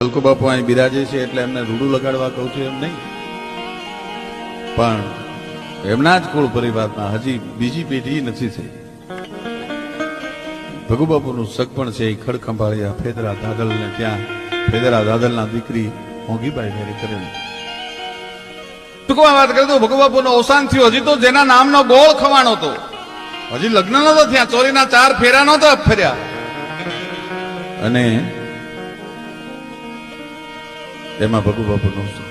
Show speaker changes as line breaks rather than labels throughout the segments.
અલકો બાપુ અહીં બિરાજે છે એટલે એમને રૂડું લગાડવા કહું છું એમ નહીં. પણ એમના જ કુળ પરિવારના હજી બીજી પેઢી નથી થઈ. ભગુ બાપુનું સગપણ છે એ ખડખંભાળિયા ફેદરા દાદલ ને ત્યાં ફેદરા દાદલના દીકરી મોંઘીબાઈ ઘરે કરેલી ટૂંકમાં વાત કરી દઉં, ભગુ બાપુનો અવસાન થયું. હજી તો જેના નામનો ગોળ ખવાણો હતો. હજી લગ્ન નતો થયા, ચોરીના ચાર ફેરા નહોતા ફર્યા. અને એમાં ભગુ બાપુનું અવસાન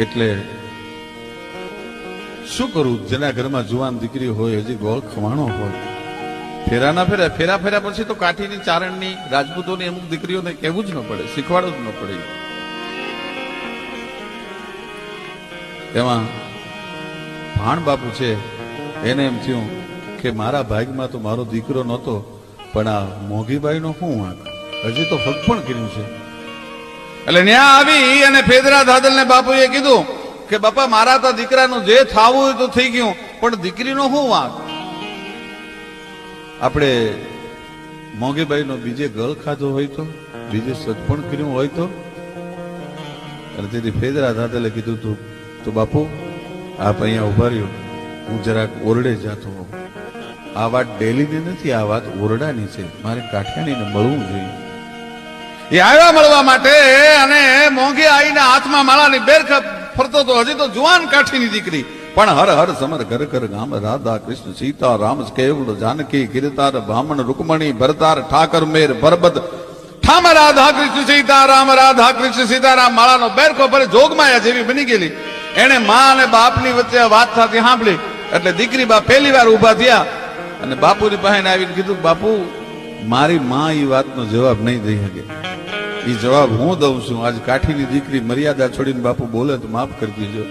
એટલે શું કરું? જેના ઘરમાં જુવાન દીકરી હોય, હજી ગોળ ખવાણો હોય. ફેરા ના ફેરા ફેરા ફેરા પછી તો કાઠીની, ચારણની, રાજપૂતોની અમુક દીકરીઓને કહેવું જ ન પડે, શીખવાડવું જ ન પડે. એમાં ભાણ બાપુ છે, એને એમ થયું કે મારા ભાગમાં તો મારો દીકરો નહોતો, પણ આ મોઘીબાઈનો શું વાંક હજી તો ફગ પણ કર્યું છે. એટલે ન્યા આવી અને ફેદરા દાદલ ને બાપુએ કીધું કે, બાપા, મારા તો દીકરાનું જે થાવું હોય તો થઈ ગયું, પણ દીકરીનો શું વાંક? આપણે મોંઘીબાઈનો બીજે ગળ ખાધો હોય તો, બીજે સગપણ કર્યું હોય તો? અને તેથી ફેદરા દાદલે કીધું તું, તો બાપુ, આપ અહીંયા ઊભા રહ્યો. હું જરાક ઓરડે જાતો હોઉં. આ વાત ડેલીની નથી, આ વાત ઓરડાની છે. મારે કાઠિયાણીને મળવું જોઈએ. એ આવ્યા મળવા માટે અને મોંઘી આવીને હાથમાં માળાની બેર ફરતો તો હજી તો જુવાન કાઠીની દીકરી. પણ હર હર સમર ઘર ઘર ગામ રાધા કૃષ્ણ સીતા રામ કેવલ, જાનકી, ગિરતાર, બ્રાહ્મણ, રૂકમણી, ભરતાર, ઠાકર, મેર, ભરબત. ઠામ રાધા કૃષ્ણ સીતા રામ રાધા કૃષ્ણ, સીતારામ, માળાનો બેરખો ભરે જોગમાયા જેવી બની ગયેલી. એને મા અને બાપની વચ્ચે વાત થતી સાંભળી. એટલે દીકરી બા પહેલી વાર ઊભા થયા અને બાપુની પાસે આવીને કીધું, બાપુ મારી માં એ વાતનો જવાબ નહીં દઈ શકે. એ જવાબ હું દઉં છું. આજ કાઠીની દીકરી મર્યાદા છોડીને બાપુ બોલે તો માફ કરી દીજો.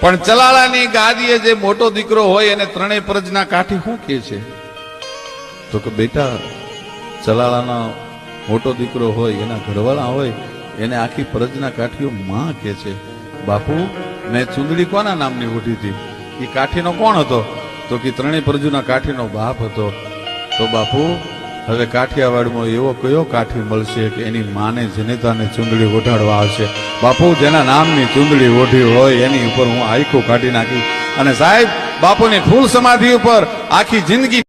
પણ ચલાળાની ગાદીએ જે મોટો દીકરો હોય એને ત્રણેય પ્રજના કાઠી શું કહે છે? તો કે બેટા ચલાળાનો મોટો દીકરો હોય, એના ઘરવાળા હોય, એને આખી પ્રજના કાઠીઓ માં કે છે. બાપુ, મેં ચુંદડી કોના નામની ઉઠી હતી? એ કાઠીનો કોણ હતો? તો કે ત્રણેય પ્રજુના કાઠીનો બાપ હતો. તો બાપુ હવે કાઠિયાવાડમાં એવો કયો કાઠી મળશે કે એની માને જનેતાને ચુંદડી ઓઢાડવા આવશે? બાપુ, જેના નામની ચુંદડી ઓઢી હોય, એની ઉપર હું આખું કાઢી નાખી. અને સાહેબ, બાપુની ફૂલ સમાધિ ઉપર આખી જિંદગી